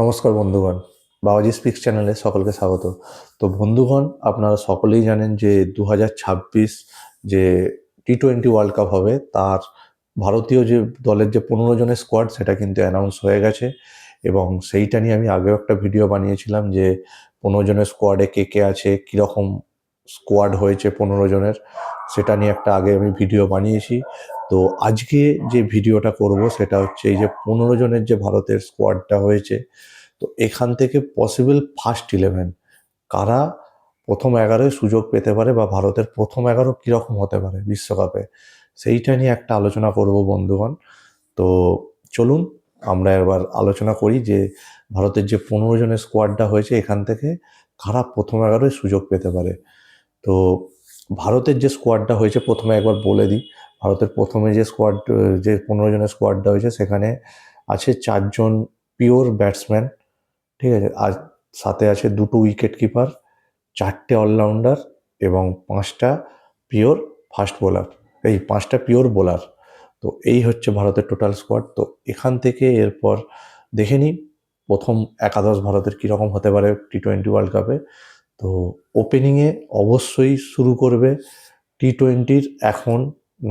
নমস্কার বন্ধুগণ, বাবাজি স্পিক্স চ্যানেলে সকলকে স্বাগত। তো বন্ধুগণ, আপনারা সকলেই জানেন যে দু হাজার ছাব্বিশ যে টি টোয়েন্টি ওয়ার্ল্ড কাপ হবে, তার ভারতীয় যে দলের যে পনেরো জনের স্কোয়াড সেটা কিন্তু অ্যানাউন্স হয়ে গেছে এবং সেইটা নিয়ে আমি আগেও একটা ভিডিও বানিয়েছিলাম যে পনেরো জনের স্কোয়াডে কে কে আছে, কীরকম স্কোয়াড হয়েছে পনেরো জনের, সেটা নিয়ে একটা আগে আমি ভিডিও বানিয়েছি। তো আজকে যে ভিডিওটা করব সেটা হচ্ছে এই যে পনেরো জনের যে ভারতের স্কোয়াডটা হয়েছে, তো এখান থেকে পসিবল ফার্স্ট ইলেভেন কারা প্রথম এগারোয় সুযোগ পেতে পারে বা ভারতের প্রথম এগারো কীরকম হতে পারে বিশ্বকাপে? সেইটা নিয়ে একটা আলোচনা করব বন্ধুগণ। তো চলুন, আমরা এবার আলোচনা করি যে ভারতের যে পনেরো জনের স্কোয়াডটা হয়েছে এখান থেকে কারা প্রথম এগারোয় সুযোগ পেতে পারে। তো ভারতের যে স্কোয়াডটা হয়েছে, প্রথমে একবার বলে দিই। ভারতের প্রথমে যে স্কোয়াড যে পনেরো জনের স্কোয়াডটা হয়েছে, সেখানে আছে চারজন পিওর ব্যাটসম্যান ঠিক আছে? আর সাথে আছে দুটো উইকেট কিপার চারটে অলরাউন্ডার এবং পাঁচটা পিওর ফাস্ট বোলার এই পাঁচটা পিওর বোলার তো এই হচ্ছে ভারতের টোটাল স্কোয়াড তো এখান থেকে এরপর দেখে নিই, প্রথম একাদশ ভারতের কীরকম হতে পারে টি টোয়েন্টি ওয়ার্ল্ড কাপে তো ওপেনিংয়ে অবশ্যই শুরু করবে টি টোয়েন্টির এখন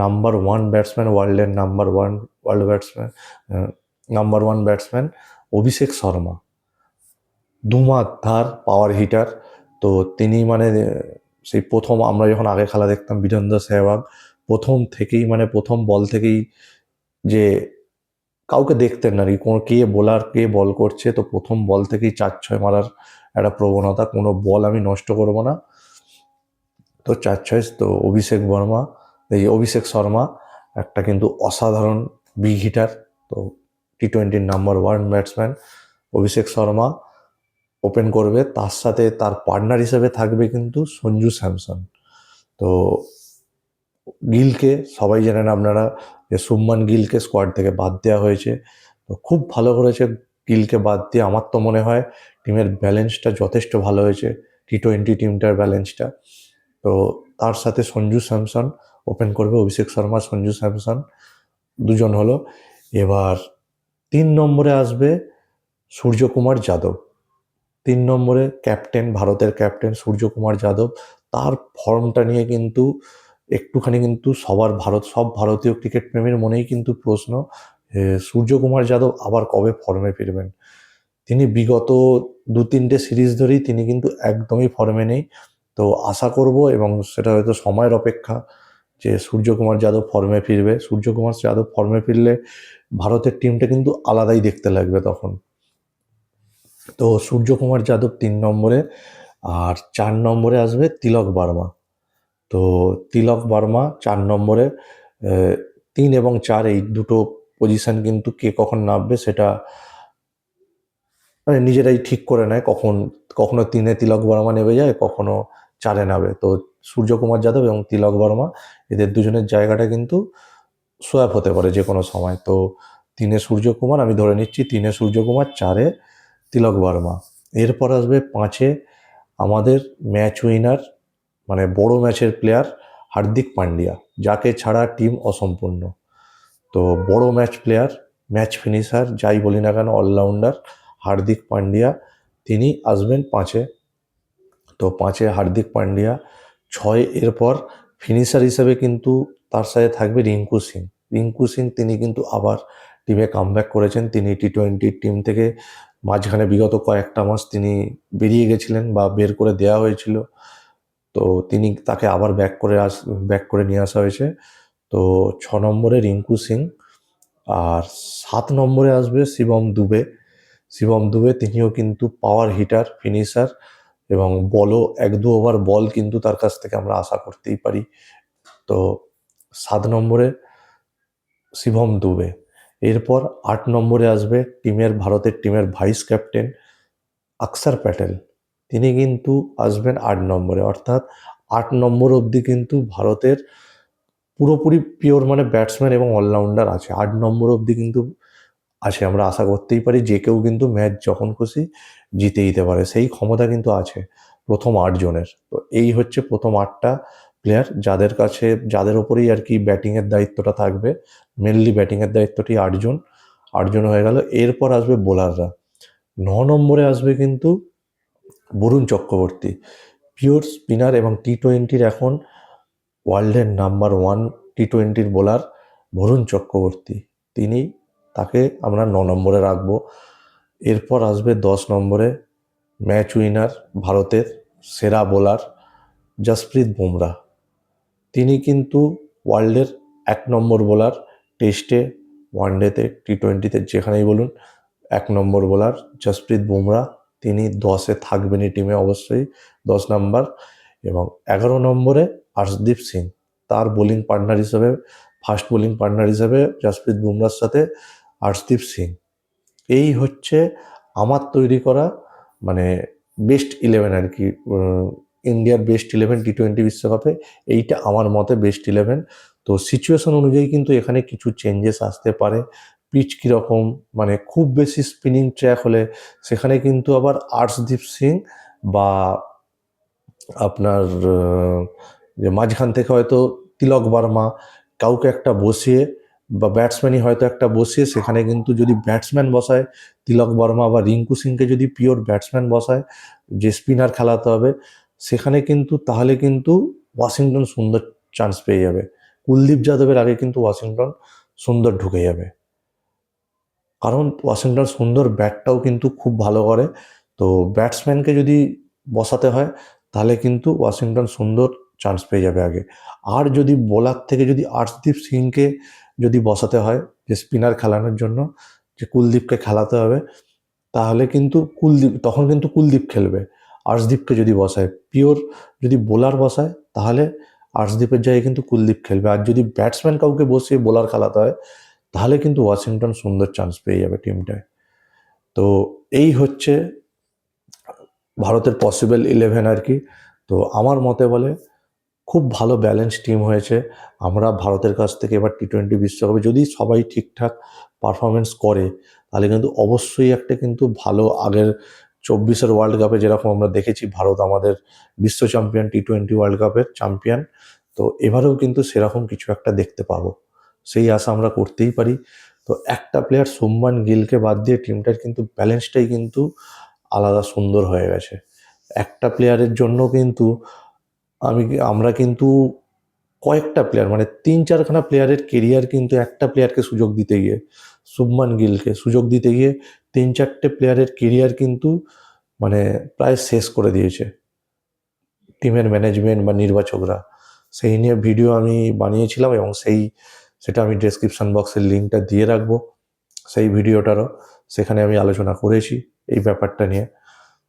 নাম্বার ওয়ান ব্যাটসম্যান ওয়ার্ল্ডের number one world batsman number one batsman Abhishek Sharma. দুমাত্রার power hitter তো তিনি মানে সেই প্রথম আমরা যখন আগে খেলা দেখতাম বীরেন্দ্র সেহবাগ প্রথম থেকেই মানে প্রথম বল থেকেই যে কাউকে দেখতেন না আর কি। কোনো কে বোলার কে বল করছে, তো প্রথম বল থেকেই চার ছয় মারার একটা প্রবণতা, কোনো বল আমি নষ্ট করব না। তো চার ছয় তো অভিষেক বর্মা, এই অভিষেক শর্মা, একটা কিন্তু অসাধারণ বিগ হিটার তো টি টোয়েন্টির number one batsman Abhishek Sharma open করবে। তার সাথে তার পার্টনার হিসেবে থাকবে কিন্তু সঞ্জু স্যামসন। তো গিলকে সবাই জানেন আপনারা যে সুম্মান গিলকে স্কোয়াড থেকে বাদ দেওয়া হয়েছে। তো খুব ভালো করেছে গিলকে বাদ দিয়ে, আমার তো মনে হয় টিমের ব্যালেন্সটা যথেষ্ট ভালো হয়েছে টি টোয়েন্টি টিমটার ব্যালেন্সটা। তো তার সাথে সঞ্জু স্যামসন ওপেন করবে, অভিষেক শর্মা, সঞ্জু স্যামসন দুজন হলো। এবার তিন নম্বরে আসবে সূর্যকুমার যাদব। তিন নম্বরে ক্যাপ্টেন ভারতের ক্যাপ্টেন সূর্যকুমার যাদব। তার ফর্মটা নিয়ে কিন্তু একটুখানি কিন্তু সবার ভারত, সব ভারতীয় ক্রিকেট প্রেমীর মনেই কিন্তু প্রশ্ন সূর্যকুমার যাদব আবার কবে ফর্মে ফিরবেন? তিনি বিগত দু তিনটে সিরিজ ধরেই তিনি কিন্তু একদমই ফর্মে নেই। তো আশা করব এবং সেটা হয়তো সময়ের অপেক্ষা যে সূর্যকুমার যাদব ফর্মে ফিরবে। সূর্যকুমার যাদব ফর্মে ফিরলে ভারতের টিমটা কিন্তু আলাদাই দেখতে লাগবে তখন। তো সূর্যকুমার যাদব তিন নম্বরে আর চার নম্বরে আসবে তিলক বার্মা। তো তিলক বার্মা চার নম্বরে তিন এবং চার এই দুটো পজিশন কিন্তু কে কখন নামবে সেটা মানে নিজেরাই ঠিক করে নেয় কখন, কখনো তিনে তিলক বর্মা নেমে যায়, কখনো চারে নামে তো সূর্যকুমার যাদব এবং তিলক বর্মা, এদের দুজনের জায়গাটা কিন্তু সোয়াপ হতে পারে যে কোনো সময়। তো তিনে সূর্যকুমার, আমি ধরে নিচ্ছি তিনে সূর্যকুমার, চারে তিলক বর্মা। এরপর আসবে পাঁচে আমাদের ম্যাচ উইনার মানে বড় ম্যাচের প্লেয়ার হার্দিক পান্ডিয়া, যাকে ছাড়া টিম অসম্পূর্ণ। তো বড় ম্যাচ প্লেয়ার ম্যাচ ফিনিশার যাই বলি না কেন অলরাউন্ডার হার্দিক পান্ডিয়া, তিনি আসবেন পাঁচে। তো পাঁচে হার্দিক পান্ডিয়া, ছয় এরপর ফিনিশার হিসেবে কিন্তু তার সাথে থাকবে রিঙ্কু সিং। রিঙ্কু সিং তিনি কিন্তু আবার টিমে কামব্যাক করেছেন। তিনি টি টোয়েন্টি টিম থেকে মাঝখানে বিগত কয়েকটা মাস তিনি বেরিয়ে গেছিলেন বা বের করে দেওয়া হয়েছিল। তো তিনি তাকে আবার ব্যাক করে আস ব্যাক করে নিয়ে আসা হয়েছে। তো ছ নম্বরে রিঙ্কু সিং, আর সাত নম্বরে আসবে শিবম দুবে। শিবম দুবে, তিনিও কিন্তু পাওয়ার হিটার ফিনিশার এবং বলও এক দু ওভার বল কিন্তু তার কাছ থেকে আমরা আশা করতেই পারি। তো সাত নম্বরে শিবম দুবে। এরপর আট নম্বরে আসবে টিমের, ভারতের টিমের ভাইস ক্যাপ্টেন আকসার প্যাটেল। তিনি কিন্তু আসবেন আট নম্বরে। অর্থাৎ আট নম্বর অবধি কিন্তু ভারতের পুরোপুরি পিওর মানে ব্যাটসম্যান এবং অলরাউন্ডার আছে। আট নম্বর অবধি কিন্তু আছে, আমরা আশা করতেই পারি যে কেউ কিন্তু ম্যাচ যখন খুশি জিতে দিতে পারে, সেই ক্ষমতা কিন্তু আছে প্রথম আট জনের। তো এই হচ্ছে প্রথম আটটা প্লেয়ার যাদের কাছে, যাদের ওপরেই আর কি ব্যাটিংয়ের দায়িত্বটা থাকবে। মেনলি ব্যাটিংয়ের দায়িত্বটি আটজন আটজন হয়ে গেল। এরপর আসবে বোলাররা ন নম্বরে আসবে কিন্তু বরুণ চক্রবর্তী। পিওর স্পিনার এবং টি টোয়েন্টির এখন ওয়ার্ল্ডের নাম্বার ওয়ান টি টোয়েন্টির বোলার বরুণ চক্রবর্তী। তিনি তাকে আমরা ন নম্বরে রাখব। এরপর আসবে দশ নম্বরে ম্যাচ উইনার ভারতের সেরা বোলার জসপ্রীত বুমরা। তিনি কিন্তু ওয়ার্ল্ডের এক নম্বর বোলার টেস্টে ওয়ানডেতে টি টোয়েন্টিতে যেখানেই বলুন, এক নম্বর বোলার জসপ্রীত বুমরা। তিনি দশে থাকবেনই টিমে অবশ্যই দশ নম্বর। এবং এগারো নম্বরে হর্ষদীপ সিং, তার বোলিং পার্টনার হিসেবে ফার্স্ট বোলিং পার্টনার হিসেবে জসপ্রীত বুমরার সাথে হর্ষদীপ সিং। এই হচ্ছে আমার তৈরি করা মানে বেস্ট ইলেভেন আর কি ইন্ডিয়ার বেস্ট ইলেভেন টি টোয়েন্টি বিশ্বকাপে। এইটা আমার মতে বেস্ট ইলেভেন তো সিচুয়েশন অনুযায়ী কিন্তু এখানে কিছু চেঞ্জেস আসতে পারে। পিচ কীরকম মানে খুব বেশি স্পিনিং ট্র্যাক হলে সেখানে কিন্তু আবার আর্শদীপ সিং বা আপনার যে মাঝখান থেকে হয়তো তিলক বার্মা কাউকে একটা বসিয়ে বা ব্যাটসম্যানই হয়তো একটা বসিয়ে সেখানে কিন্তু যদি ব্যাটসম্যান বসায়, তিলক বর্মা বা রিঙ্কু সিংকে যদি পিওর ব্যাটসম্যান বসায়, যে স্পিনার খেলাতে হবে, সেখানে কিন্তু, তাহলে কিন্তু ওয়াশিংটন সুন্দর চান্স পেয়ে যাবে। কুলদীপ যাদবের আগে কিন্তু ওয়াশিংটন সুন্দর ঢুকে যাবে। কারণ ওয়াশিংটন সুন্দর ব্যাটটাও কিন্তু খুব ভালো করে। তো ব্যাটসম্যানকে যদি বসাতে হয়, তাহলে কিন্তু ওয়াশিংটন সুন্দর চান্স পেয়ে যাবে আগে। আর যদি বোলার থেকে যদি আর্শদীপ সিংকে যদি বসাতে হয় যে স্পিনার খেলানোর জন্য, যে কুলদীপকে খেলাতে হবে, তাহলে কিন্তু কুলদীপ, তখন কিন্তু কুলদীপ খেলবে। আর্শদীপকে যদি বসায় পিওর যদি বোলার বসায়, তাহলে আর্শদীপের জায়গায় কিন্তু কুলদীপ খেলবে। আর যদি ব্যাটসম্যান কাউকে বসিয়ে বোলার খেলাতে হয়, তাহলে কিন্তু ওয়াশিংটন সুন্দর চান্স পেয়ে যাবে টিমটায়। তো এই হচ্ছে ভারতের পসিবল ইলেভেন আর কি। তো আমার মতে বলে খুব ভালো ব্যালেন্স টিম হয়েছে। আমরা ভারতের কাছ থেকে এবার টি টোয়েন্টি বিশ্বকাপে যদি সবাই ঠিকঠাক পারফরমেন্স করে, তাহলে কিন্তু অবশ্যই একটা কিন্তু ভালো আগের চব্বিশের ওয়ার্ল্ড কাপে যেরকম আমরা দেখেছি, ভারত আমাদের বিশ্ব চ্যাম্পিয়ন টি টোয়েন্টি ওয়ার্ল্ড কাপের চ্যাম্পিয়ন তো এবারেও কিন্তু সেরকম কিছু একটা দেখতে পাবো। সেই আশা আমরা করতেই পারি। তো একটা প্লেয়ার সোমমান গিলকে বাদ দিয়ে টিমটার কিন্তু ব্যালেন্সটাই কিন্তু আলাদা সুন্দর হয়ে গেছে। একটা প্লেয়ারের জন্য কিন্তু আমি আমরা কিন্তু কয়েকটা প্লেয়ার মানে তিন চারখানা প্লেয়ারের কেরিয়ার কিন্তু একটা প্লেয়ারকে সুযোগ দিতে গিয়ে, শুভমান গিলকে সুযোগ দিতে গিয়ে তিন চারটে প্লেয়ারের কেরিয়ার কিন্তু মানে প্রায় শেষ করে দিয়েছে। টিমের ম্যানেজমেন্ট বা নির্বাচকরা। সেই নিয়ে ভিডিও আমি বানিয়েছিলাম এবং সেই, সেটা আমি ডেসক্রিপশন বক্সের লিঙ্কটা দিয়ে রাখব, সেই ভিডিওটারও সেখানে আমি আলোচনা করেছি এই ব্যাপারটা নিয়ে।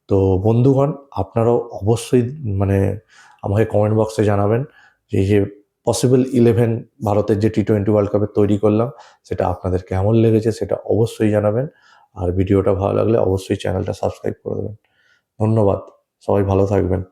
তো বন্ধুগণ, আপনারাও অবশ্যই মানে আমাকে কমেন্ট বক্সে জানাবেন যে যে পসিবল ইলেভেন ভারতের যে টি টোয়েন্টি ওয়ার্ল্ড কাপে তৈরি করলাম, সেটা আপনাদের কেমন লেগেছে সেটা অবশ্যই জানাবেন। আর ভিডিওটা ভালো লাগলে অবশ্যই চ্যানেলটা সাবস্ক্রাইব করে দেবেন। ধন্যবাদ। সবাই ভালো থাকবেন।